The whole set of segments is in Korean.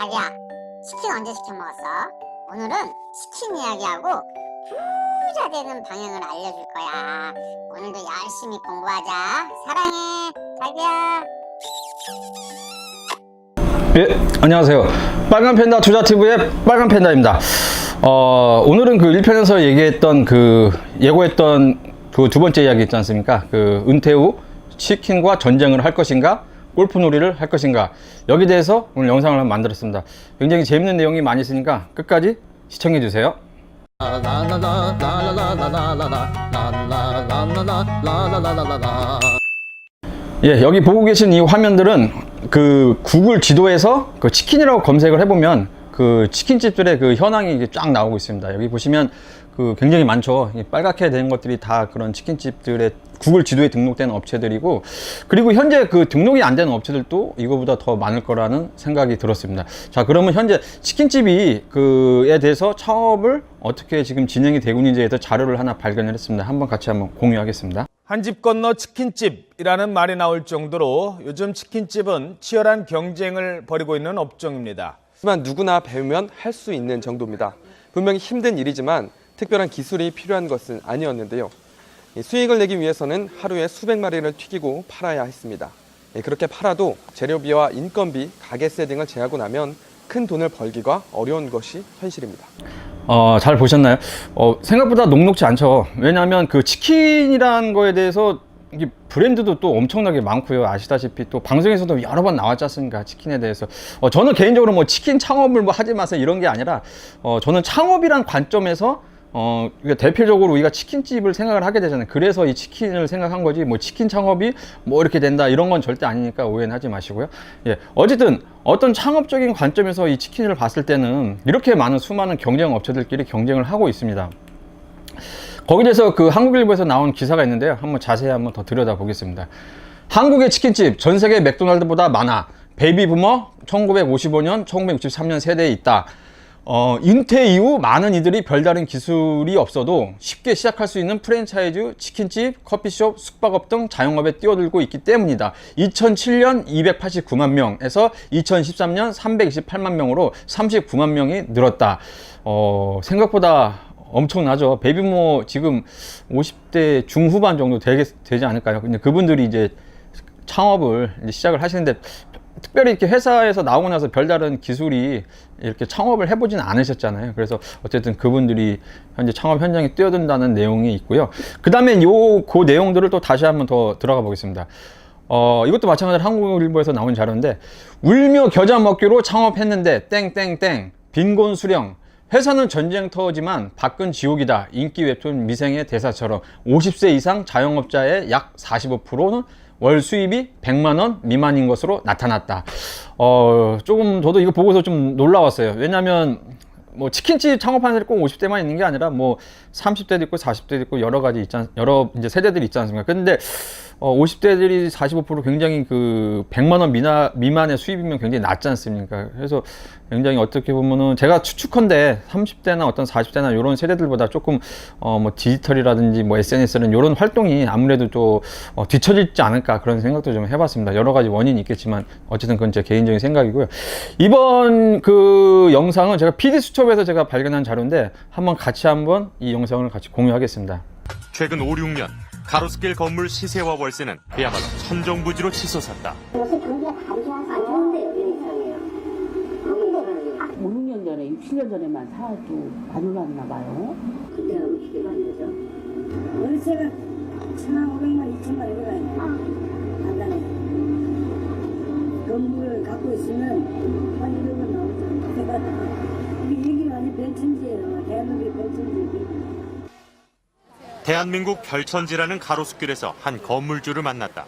자기야, 치킨 언제 시켜 먹었어? 오늘은 치킨 이야기하고 부자 되는 방향을 알려줄 거야. 오늘도 열심히 공부하자. 사랑해, 자기야. 예, 안녕하세요. 빨간 팬다 투자TV의 빨간 팬다입니다. 어, 오늘은 그 1편에서 얘기했던 그, 예고했던 그 두 번째 이야기 있지 않습니까? 그 은퇴 후 치킨과 전쟁을 할 것인가? 골프 놀이를 할 것인가? 여기 대해서 오늘 영상을 한번 만들었습니다. 굉장히 재밌는 내용이 많이 있으니까 끝까지 시청해 주세요. 예, 여기 보고 계신 이 화면들은 그 구글 지도에서 그 치킨이라고 검색을 해보면 그 치킨집들의 그 현황이 쫙 나오고 있습니다. 여기 보시면 그 굉장히 많죠. 이 빨갛게 된 것들이 다 그런 치킨집들의 구글 지도에 등록된 업체들이고 그리고 현재 그 등록이 안 되는 업체들도 이거보다 더 많을 거라는 생각이 들었습니다. 자, 그러면 현재 치킨집이 그에 대해서 창업을 어떻게 지금 진행이 되고 있는지에 대해서 자료를 하나 발견을 했습니다. 한번 같이 한번 공유하겠습니다. 한 집 건너 치킨집이라는 말이 나올 정도로 요즘 치킨집은 치열한 경쟁을 벌이고 있는 업종입니다. 하지만 누구나 배우면 할 수 있는 정도입니다. 분명히 힘든 일이지만 특별한 기술이 필요한 것은 아니었는데요. 이 수익을 내기 위해서는 하루에 수백 마리를 튀기고 팔아야 했습니다. 예, 그렇게 팔아도 재료비와 인건비, 가게세 등을 제하고 나면 큰 돈을 벌기가 어려운 것이 현실입니다. 어, 잘 보셨나요? 어, 생각보다 녹록지 않죠. 왜냐하면 그 치킨이라는 거에 대해서 이게 브랜드도 또 엄청나게 많고요. 아시다시피 또 방송에서도 여러 번 나왔지 않습니까? 치킨에 대해서. 어, 저는 개인적으로 뭐 치킨 창업을 뭐 하지 마세요 이런 게 아니라 어, 저는 창업이란 관점에서 어, 그러니까 대표적으로 우리가 치킨집을 생각을 하게 되잖아요. 그래서 이 치킨을 생각한 거지, 뭐 치킨 창업이 뭐 이렇게 된다, 이런 건 절대 아니니까 오해는 하지 마시고요. 예. 어쨌든 어떤 창업적인 관점에서 이 치킨을 봤을 때는 이렇게 많은 수많은 경쟁 업체들끼리 경쟁을 하고 있습니다. 거기에 대해서 그 한국일보에서 나온 기사가 있는데요. 한번 자세히 한번 더 들여다 보겠습니다. 한국의 치킨집 전 세계 맥도날드보다 많아. 베이비 부머 1955년, 1963년 세대에 있다. 어, 인퇴 이후 많은 이들이 별다른 기술이 없어도 쉽게 시작할 수 있는 프랜차이즈, 치킨집, 커피숍, 숙박업 등 자영업에 뛰어들고 있기 때문이다. 2007년 289만 명에서 2013년 328만 명으로 39만 명이 늘었다. 어, 생각보다 엄청나죠. 베이비모 지금 50대 중후반 정도 되게, 되지 않을까요? 근데 그분들이 이제 창업을 이제 시작을 하시는데 특별히 이렇게 회사에서 나오고 나서 별다른 기술이 이렇게 창업을 해보진 않으셨잖아요. 그래서 어쨌든 그분들이 현재 창업 현장에 뛰어든다는 내용이 있고요. 그 다음에 요, 그 내용들을 또 다시 한번 더 들어가 보겠습니다. 어, 이것도 마찬가지로 한국일보에서 나온 자료인데, 울며 겨자 먹기로 창업했는데, 땡땡땡, 빈곤 수령, 회사는 전쟁터지만 밖은 지옥이다. 인기 웹툰 미생의 대사처럼 50세 이상 자영업자의 약 45%는 월 수입이 100만 원 미만인 것으로 나타났다. 어, 조금 저도 이거 보고서 좀 놀라웠어요. 왜냐면 뭐 치킨집 창업하는 사람이 꼭 50대만 있는 게 아니라 뭐 30대도 있고 40대도 있고 여러 가지 않, 여러 이제 세대들이 있지 않습니까? 근데 어, 50대들이 45% 굉장히 그 100만 원 미나, 미만의 수입이면 굉장히 낮지 않습니까? 그래서 굉장히 어떻게 보면은 제가 추측컨대 30대나 어떤 40대나 이런 세대들보다 조금 어, 뭐 디지털이라든지 뭐 SNS는 이런 활동이 아무래도 좀 어, 뒤처지지 않을까 그런 생각도 좀 해봤습니다. 여러 가지 원인이 있겠지만 어쨌든 그건 제 개인적인 생각이고요. 이번 그 영상은 제가 PD 수첩에서 제가 발견한 자료인데 한번 같이 한번 이 영상을 같이 공유하겠습니다. 최근 5, 6년 가로수길 건물 시세와 월세는 그야말로 천정부지로 치솟았다. 요새 경기가 다르게 하서 안 좋은데 여기는 이상해요. 여기 5, 6년 전에, 6, 7년 전에만 사도 안 올랐나 봐요. 되죠. 월세가 1,500만, 2천만 이래 가요. 간단해. 건물을 갖고 있으면 한 1억은 나오죠. 이게 얘기는 아니 별천지예요. 대한민국의 별천지. 대한민국 별천지라는 가로수길에서 한 건물주를 만났다.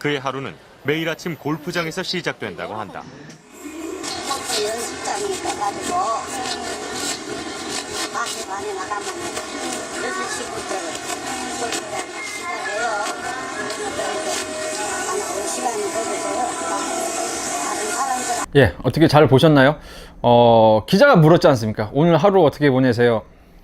그의 하루는 매일 아침 골프장에서 시작된다고 한다. 골프 연습장이 있어가지고 마트 반에 나가면 6시 부터 골프장에 시작해요. 한 5시간이 걸리고요. 다른 사람들 예, 어떻게 잘 보셨나요? 어, 기자가 물었지 않습니까? 오늘 하루 어떻게 보내세요?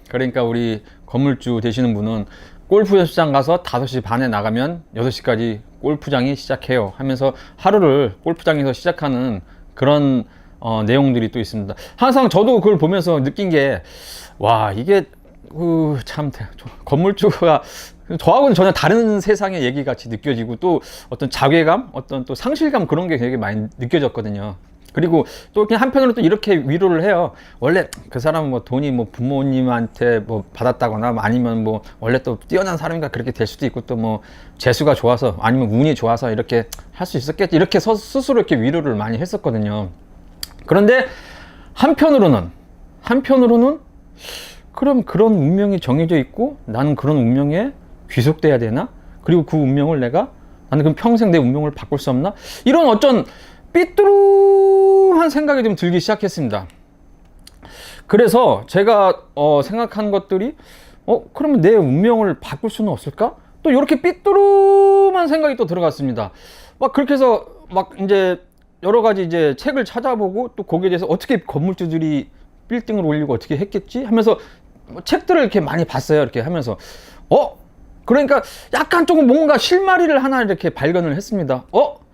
그러니까 우리 건물주 되시는 분은 골프 연습장 가서 5시 반에 나가면 6시까지 골프장이 시작해요 하면서 하루를 골프장에서 시작하는 그런 어, 내용들이 또 있습니다. 항상 저도 그걸 보면서 느낀 게 와 이게 그참 건물주가 저하고는 전혀 다른 세상의 얘기 같이 느껴지고 또 어떤 자괴감, 어떤 또 상실감 그런 게 되게 많이 느껴졌거든요. 그리고 또 그냥 한편으로 또 이렇게 위로를 해요. 원래 그 사람은 뭐 돈이 뭐 부모님한테 뭐 받았다거나 아니면 뭐 원래 또 뛰어난 사람인가 그렇게 될 수도 있고 또 뭐 재수가 좋아서 아니면 운이 좋아서 이렇게 할 수 있었겠지 이렇게 서- 스스로 이렇게 위로를 많이 했었거든요. 그런데 한편으로는 한편으로는 그럼 그런 운명이 정해져 있고 나는 그런 운명에 귀속돼야 되나? 그리고 그 운명을 내가 나는 그럼 평생 내 운명을 바꿀 수 없나? 이런 어쩐 삐뚤한 생각이 좀 들기 시작했습니다. 그래서 제가 어, 생각한 것들이 어 그러면 내 운명을 바꿀 수는 없을까? 또 이렇게 삐뚤한 생각이 또 들어갔습니다. 막 그렇게 해서 막 이제 여러 가지 이제 책을 찾아보고 또 거기에 대해서 어떻게 건물주들이 빌딩을 올리고 어떻게 했겠지 하면서 뭐 책들을 이렇게 많이 봤어요. 이렇게 하면서 어 그러니까 약간 조금 뭔가 실마리를 하나 이렇게 발견을 했습니다. 어?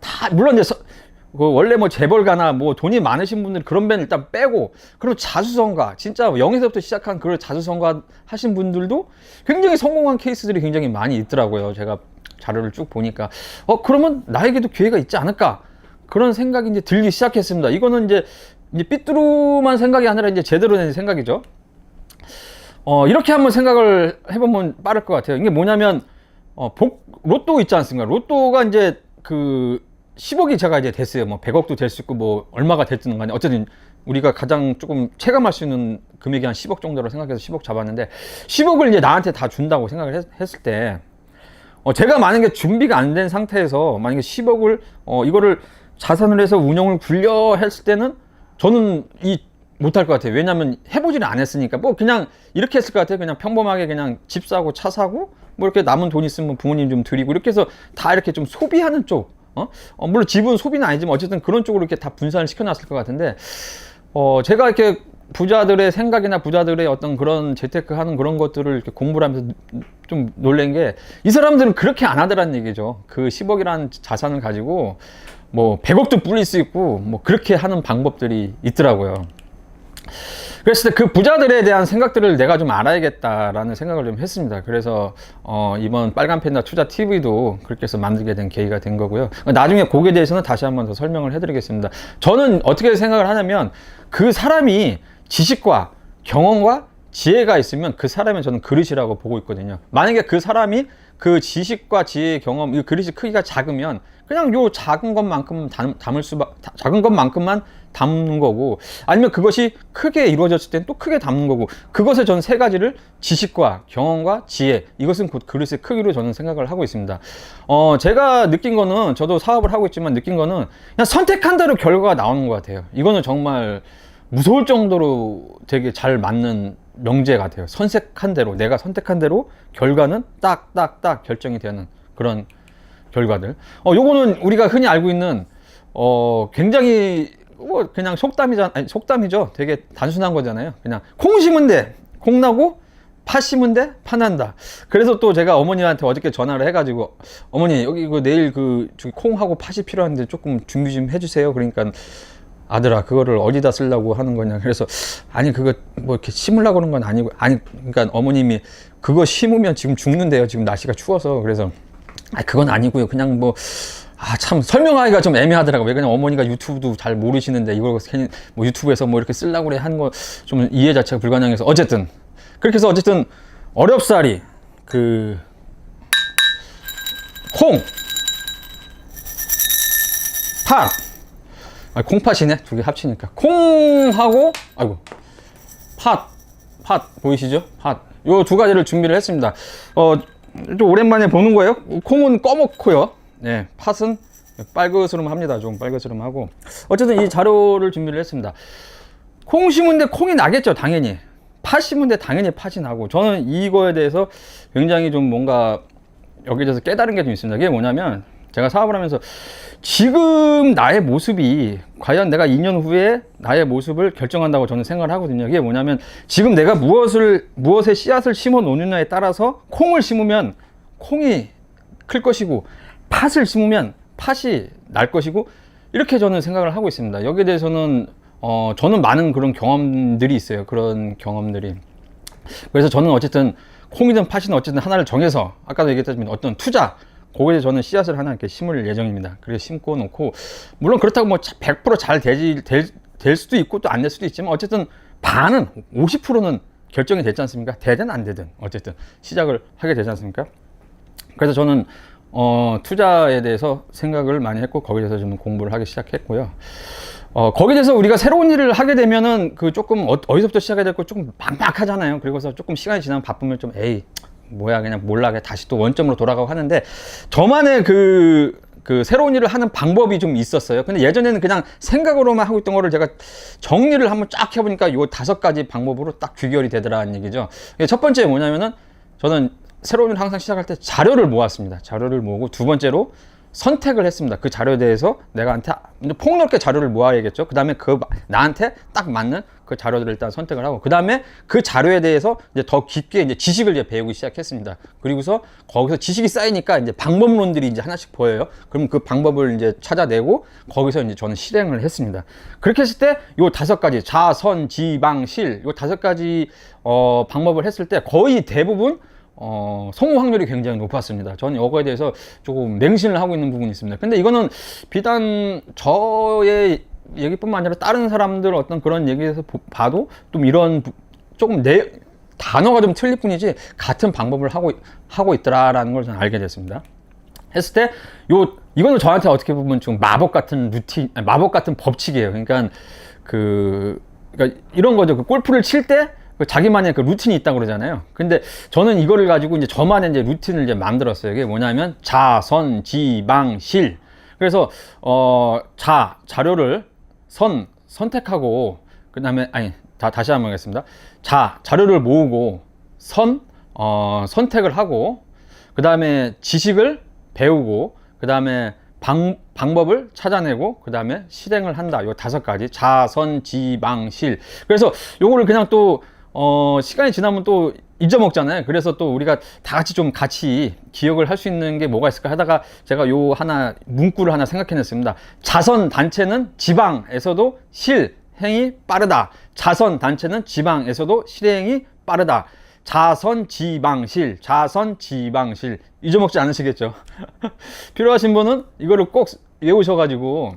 다 물론 이제 서- 그 원래 뭐 재벌가나 뭐 돈이 많으신 분들 그런 배는 일단 빼고 그럼 자수성가 진짜 영에서부터 시작한 그런 자수성가 하신 분들도 굉장히 성공한 케이스들이 굉장히 많이 있더라고요. 제가 자료를 쭉 보니까 어 그러면 나에게도 기회가 있지 않을까 그런 생각이 이제 들기 시작했습니다. 이거는 이제 이제 삐뚤만 생각이 아니라 이제 제대로 된 생각이죠. 어, 이렇게 한번 생각을 해보면 빠를 것 같아요. 이게 뭐냐면, 어, 복, 로또 있지 않습니까? 로또가 이제 그 10억이 제가 이제 됐어요. 뭐 100억도 될 수 있고 뭐 얼마가 됐든 간에 어쨌든 우리가 가장 조금 체감할 수 있는 금액이 한 10억 정도로 생각해서 10억 잡았는데 10억을 이제 나한테 다 준다고 생각을 했, 했을 때 어, 제가 만약에 준비가 안 된 상태에서 만약에 10억을 어, 이거를 자산을 해서 운영을 굴려 했을 때는 저는 이 못할 것 같아요. 왜냐하면 해보지는 않았으니까 뭐 그냥 이렇게 했을 것 같아요. 그냥 평범하게 그냥 집 사고 차 사고 뭐 이렇게 남은 돈 있으면 부모님 좀 드리고 이렇게 해서 다 이렇게 좀 소비하는 쪽. 어? 어, 물론 집은 소비는 아니지만 어쨌든 그런 쪽으로 이렇게 다 분산을 시켜놨을 것 같은데 어, 제가 이렇게 부자들의 생각이나 부자들의 어떤 그런 재테크 하는 그런 것들을 이렇게 공부를 하면서 좀 놀란 게 이 사람들은 그렇게 안 하더라는 얘기죠. 그 10억이라는 자산을 가지고 뭐 100억도 불릴 수 있고 뭐 그렇게 하는 방법들이 있더라고요. 그랬을 때 그 부자들에 대한 생각들을 내가 좀 알아야겠다라는 생각을 좀 했습니다. 그래서 어, 이번 빨간 팬다 투자 TV도 그렇게 해서 만들게 된 계기가 된 거고요. 나중에 거기에 대해서는 다시 한번 더 설명을 해드리겠습니다. 저는 어떻게 생각을 하냐면 그 사람이 지식과 경험과 지혜가 있으면 그 사람은 저는 그릇이라고 보고 있거든요. 만약에 그 사람이 그 지식과 지혜, 경험, 이 그릇이 크기가 작으면 그냥 요 작은 것만큼 담, 담을 수밖, 작은 것만큼만 담는 거고 아니면 그것이 크게 이루어졌을 땐또 크게 담는 거고 그것을 저는 세 가지를 지식과 경험과 지혜 이것은 곧 그릇의 크기로 저는 생각을 하고 있습니다. 어, 제가 느낀 거는 저도 사업을 하고 있지만 느낀 거는 그냥 선택한 대로 결과가 나오는 것 같아요. 이거는 정말 무서울 정도로 되게 잘 맞는 명제 같아요. 선택한 대로 내가 선택한 대로 결과는 딱딱딱 결정이 되는 그런 결과들. 어, 요거는 우리가 흔히 알고 있는 어, 굉장히 뭐 그냥 속담이잖 아니 속담이죠. 되게 단순한 거잖아요. 그냥 콩 심은 데 콩 나고 파 심은 데 파난다. 그래서 또 제가 어머니한테 어저께 전화를 해 가지고 어머니 여기 이거 내일 그 콩하고 팥이 필요한데 조금 준비 좀 해 주세요. 그러니까 아들아 그거를 어디다 쓰려고 하는 거냐. 그래서 아니 그거 뭐 이렇게 심으려고 그런 건 아니고 아니 그러니까 어머님이 그거 심으면 지금 죽는데요. 지금 날씨가 추워서. 그래서 아 그건 아니고요. 그냥 뭐 아 참 설명하기가 좀 애매하더라고요. 왜 그냥 어머니가 유튜브도 잘 모르시는데 이걸 괜히 뭐 유튜브에서 뭐 이렇게 쓰려고 그래 하는 거 좀 이해 자체가 불가능해서 어쨌든 그렇게 해서 어쨌든 어렵사리 그 콩, 팥, 아, 콩팥이네 두 개 합치니까 콩하고 아이고 팥, 팥 보이시죠? 팥. 요 두 가지를 준비를 했습니다. 어, 좀 오랜만에 보는 거예요. 콩은 꺼먹고요. 네, 팥은 빨그스름 합니다. 좀 빨그스름 하고. 어쨌든 이 자료를 준비를 했습니다. 콩 심은데 콩이 나겠죠, 당연히. 팥 심은데 당연히 팥이 나고. 저는 이거에 대해서 굉장히 좀 뭔가 여기에 대해서 깨달은 게 좀 있습니다. 그게 뭐냐면 제가 사업을 하면서 지금 나의 모습이 과연 내가 2년 후에 나의 모습을 결정한다고 저는 생각을 하거든요. 그게 뭐냐면 지금 내가 무엇을 무엇의 씨앗을 심어 놓느냐에 따라서 콩을 심으면 콩이 클 것이고 팥을 심으면 팥이 날 것이고 이렇게 저는 생각을 하고 있습니다. 여기에 대해서는 어, 저는 많은 그런 경험들이 있어요. 그런 경험들이. 그래서 저는 어쨌든 콩이든 팥이든 어쨌든 하나를 정해서 아까도 얘기했다시피 어떤 투자 거기에 저는 씨앗을 하나 이렇게 심을 예정입니다. 그래서 심고 놓고 물론 그렇다고 뭐 100%잘 되지 될, 될 수도 있고 또 안 될 수도 있지만 어쨌든 반은 50%는 결정이 됐지 않습니까? 되든 안 되든 어쨌든 시작을 하게 되지 않습니까? 그래서 저는 어, 투자에 대해서 생각을 많이 했고 거기에 대해서 좀 공부를 하기 시작했고요. 어, 거기에 대해서 우리가 새로운 일을 하게 되면은 그 조금 어, 어디서부터 시작해야 될거 조금 막막하잖아요. 그리고서 조금 시간이 지나면 바쁘면 좀 에이 뭐야 그냥 몰라 다시 또 원점으로 돌아가고 하는데 저만의 그, 그 새로운 일을 하는 방법이 좀 있었어요. 근데 예전에는 그냥 생각으로만 하고 있던 거를 제가 정리를 한번 쫙 해보니까 요 다섯 가지 방법으로 딱 귀결이 되더라는 얘기죠. 첫 번째 뭐냐면은 저는 새로운 일을 항상 시작할 때 자료를 모았습니다. 자료를 모으고 두 번째로 선택을 했습니다. 그 자료에 대해서 내가 한테 이제 폭넓게 자료를 모아야겠죠. 그 다음에 그 마- 나한테 딱 맞는 그 자료들을 일단 선택을 하고 그 다음에 그 자료에 대해서 이제 더 깊게 이제 지식을 이제 배우기 시작했습니다. 그리고서 거기서 지식이 쌓이니까 이제 방법론들이 이제 하나씩 보여요. 그럼 그 방법을 이제 찾아내고 거기서 이제 저는 실행을 했습니다. 그렇게 했을 때 요 다섯 가지 자선, 지방, 실요 다섯 가지 어 방법을 했을 때 거의 대부분 어, 성공 확률이 굉장히 높았습니다. 저는 이거에 대해서 조금 맹신을 하고 있는 부분이 있습니다. 근데 이거는 비단 저의 얘기뿐만 아니라 다른 사람들 어떤 그런 얘기에서 보- 봐도 좀 이런 부- 조금 내 단어가 좀 틀릴 뿐이지 같은 방법을 하고 하고 있더라라는 걸 저는 알게 됐습니다. 했을 때 요 이거는 저한테 어떻게 보면 좀 마법 같은 루틴 마법 같은 법칙이에요. 그러니까 그 그러니까 이런 거죠. 그 골프를 칠 때 자기만의 그 루틴이 있다고 그러잖아요. 근데 저는 이거를 가지고 이제 저만의 이제 루틴을 이제 만들었어요. 이게 뭐냐면 자 선 지 방 실. 그래서 어 자 자료를 선 선택하고 그다음에 아니 다 다시 한번 하겠습니다. 자 자료를 모으고 선 어, 선택을 하고 그 다음에 지식을 배우고 그 다음에 방, 방법을 찾아내고 그 다음에 실행을 한다. 요 다섯 가지 자선 지방실. 그래서 요거를 그냥 또 어, 시간이 지나면 또 잊어먹잖아요. 그래서 또 우리가 다 같이 좀 같이 기억을 할 수 있는 게 뭐가 있을까 하다가 제가 요 하나 문구를 하나 생각해냈습니다. 자선 단체는 지방에서도 실행이 빠르다. 자선 단체는 지방에서도 실행이 빠르다. 자선 지방실, 자선 지방실 잊어먹지 않으시겠죠? 필요하신 분은 이거를 꼭 외우셔가지고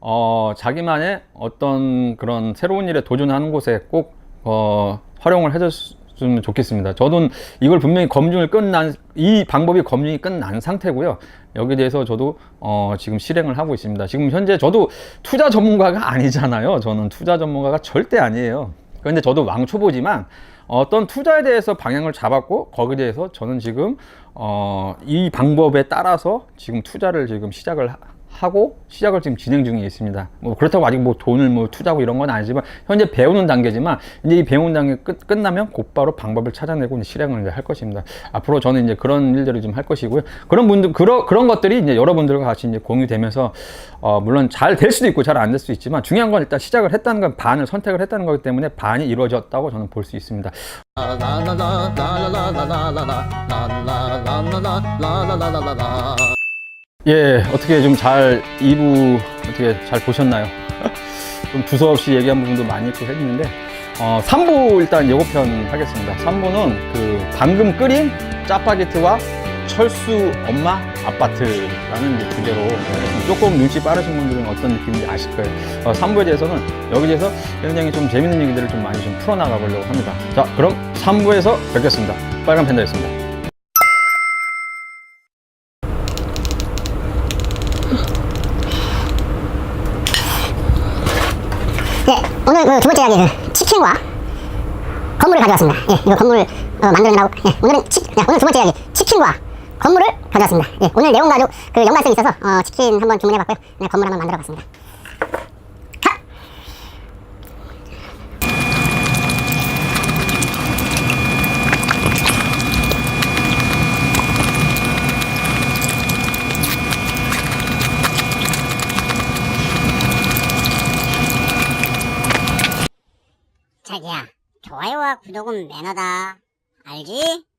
어, 자기만의 어떤 그런 새로운 일에 도전하는 곳에 꼭 어, 활용을 해줬으면 좋겠습니다. 저도 이걸 분명히 검증을 끝난 이 방법이 검증이 끝난 상태고요. 여기에 대해서 저도 어, 지금 실행을 하고 있습니다. 지금 현재 저도 투자 전문가가 아니잖아요. 저는 투자 전문가가 절대 아니에요. 그런데 저도 왕초보지만 어떤 투자에 대해서 방향을 잡았고 거기에 대해서 저는 지금 어, 이 방법에 따라서 지금 투자를 지금 시작을 하- 하고 시작을 지금 진행 중에 있습니다. 뭐 그렇다고 아직 뭐 돈을 뭐 투자하고 이런 건 아니지만 현재 배우는 단계지만 이제 이 배우는 단계 끝, 끝나면 곧바로 방법을 찾아내고 이제 실행을 이제 할 것입니다. 앞으로 저는 이제 그런 일들을 좀 할 것이고요. 그런 분들 그런 그런 것들이 이제 여러분들과 같이 이제 공유되면서 어, 물론 잘 될 수도 있고 잘 안 될 수도 있지만 중요한 건 일단 시작을 했다는 건 반을 선택을 했다는 거기 때문에 반이 이루어졌다고 저는 볼 수 있습니다. 예, 어떻게 좀 잘 2부 어떻게 잘 보셨나요? 좀 두서 없이 얘기한 부분도 많이 있고 했는데 어, 3부 일단 예고편 하겠습니다. 3부는 그 방금 끓인 짜파게티와 철수 엄마 아파트라는 이제 주제로 조금 눈치 빠르신 분들은 어떤 느낌인지 아실 거예요. 어, 3부에 대해서는 여기에서 굉장히 좀 재밌는 얘기들을 좀 많이 좀 풀어나가 보려고 합니다. 자, 그럼 3부에서 뵙겠습니다. 빨간 팬더였습니다. 오늘 그 두 번째 이야기 그 치킨과 건물을 가져왔습니다. 예, 이거 건물 어, 만들어내라고. 예, 오늘은 치, 야, 오늘 두 번째 이야기 치킨과 건물을 가져왔습니다. 예, 오늘 내용 가지고 그 연관성이 있어서 어, 치킨 한번 주문해봤고요. 네, 건물 한번 만들어봤습니다. 하! 자기야, 좋아요와 구독은 매너다. 알지?